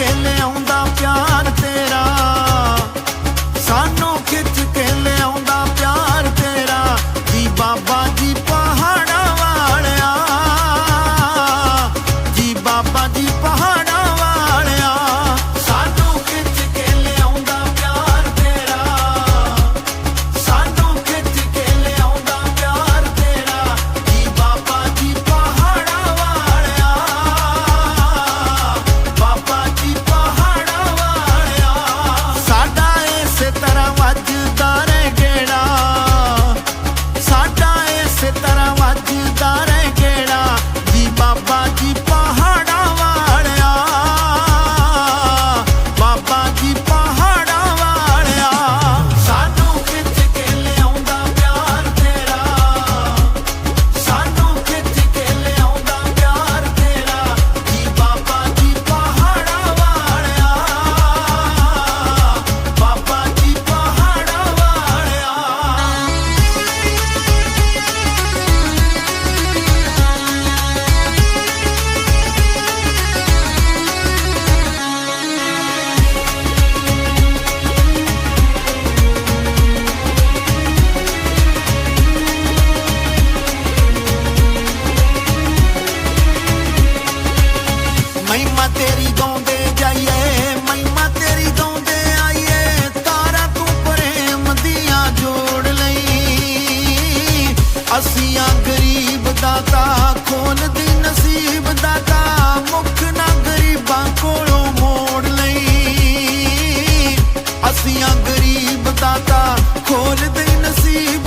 ਕੇ ਲਿਆਉਂਦਾ ਪਿਆਰ ਤੇਰਾ? ਸਾਨੂੰ ਖਿੱਚ ਕੇ ਲਿਆਉਂਦਾ ਪਿਆਰ ਤੇਰਾ। ਜੀ ਬਾਬਾ ਜੀ ਤੇਰੀ ਗਾਉਂਦੇ ਜਾਈਏ, ਮਹਿਮਾ ਤੇਰੀ ਗਾਉਂਦੇ ਆਈਏ, ਤਾਰਾ ਤੂੰ ਪ੍ਰੇਮ ਦੀਆਂ ਜੋੜ ਲਈ। ਅਸੀਂ ਆ ਗਰੀਬ ਦਾਤਾ ਖੋਲਦੀ ਨਸੀਬ ਦਾਤਾ, ਮੁਖ ਨਾ ਗਰੀਬਾਂ ਕੋਲੋਂ ਮੋੜ ਲਈ। ਅਸੀਂ ਆ ਗਰੀਬ ਦਾਤਾ ਖੋਲਦੇ ਨਸੀਬ